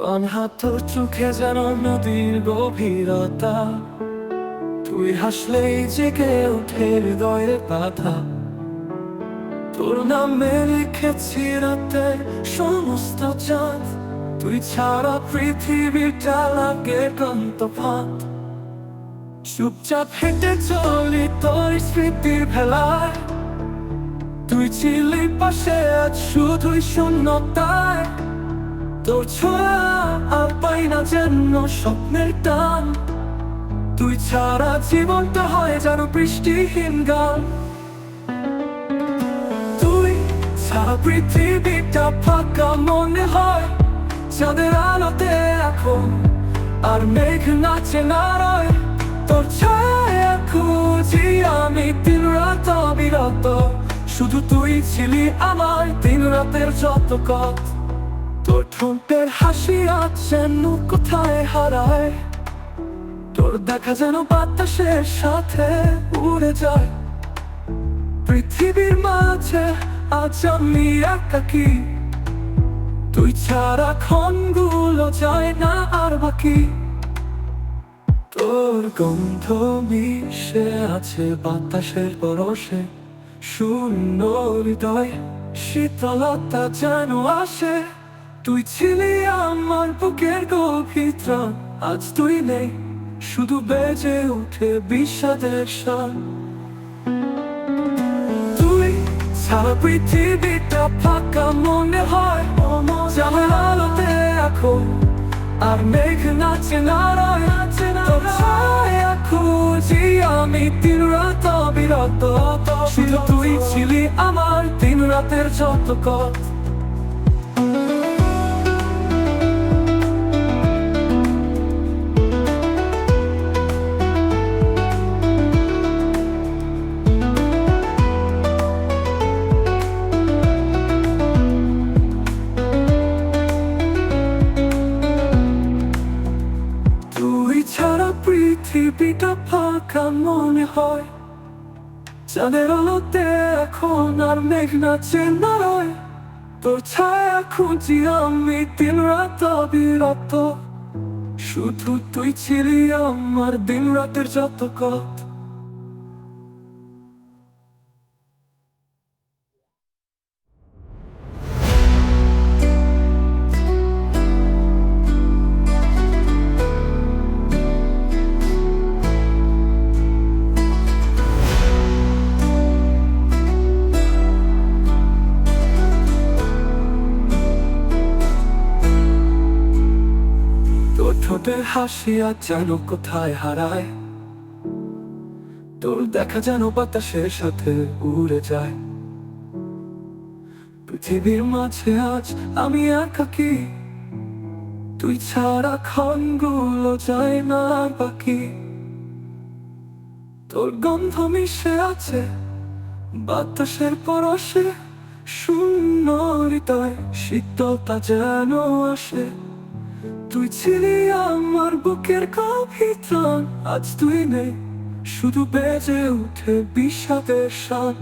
অনহাত চোখে যেন নদীর গভীরতা। তুই হাসলেই জেগে ওঠে হৃদয়ের বাধা। তোর নামে লিখেছি রাতে সমস্ত চাঁদ। তুই ছাড়া পৃথিবীটা লাগে ক্লান্ত ভাত চুপচাপ হেঁটে চলি তোর স্মৃতির ভেলায়। তুই ছিলি পাশে আজ শুধুই শূন্যতায়। তোর ছোঁয়া আর যেন স্বপ্নের টান। তুই ছাড়া জীবনটা হয় যেন বৃষ্টিহীন গান। তুই ছাড়া পৃথিবীটা ফাঁকা মনে হয়, চাঁদের আলোতে এখন আর মেঘ নাচে না তোর ছায়া খুঁজি আমি দিন রাত অবিরত, শুধু তুই ছিলি আমার দিন রাতের যত কত। তোর ঠোঁটের হাসি আজ যেন কোথায় হারায়? তোর দেখা যেন বাতাসের সাথে উড়ে যায়। পৃথিবীর মাঝে আজ আমি একাকি তুই ছাড়া ক্ষণগুলো যায় না আর বাকি। তোর গন্ধ মিশে আছে বাতাসের পরশে। শূন্য হৃদয়, শীতলতা যেন আসে। তুই ছিলি আমার বুকের গভীর আজ তুই নেই, শুধু বেজে উঠে বিষাদের শান তুই সারা পৃথিবীটা ফাঁকা মনে হয় জামের আলোতে এখন আর মেঘ নাচে না রয় তোর ছায়া খুঁজি আমি দিন রাত অবিরত। শুধু তুই ছিলি আমার দিন রাতের যত কত পৃথিবীটা ফাঁকা মনে হয়। চাঁদের আলোতে এখন আর মেঘ না রয় তোর ছায়া খুঁজি আমি দিন রাত অবিরত। শুধু তুই ছিলি আমার দিন রাতের যত কত। ঠোঁটের হাসি আজ যেন কোথায় হারায়। তোর দেখা যেন বাতাসের সাথে উড়ে যায়। পৃথিবীর মাঝে আজ আমি একাকি তুই ছাড়া ক্ষণগুলো যায় না বাকি। তোর গন্ধ মিশে আছে, বাতাসের পরশে শূন্য হৃদয় শীতলতা যেন আসে। তুই ছিলি আমার বুকের কবিতান আজ তুই নেই শুধু বেজে উঠে বিষাদের শান।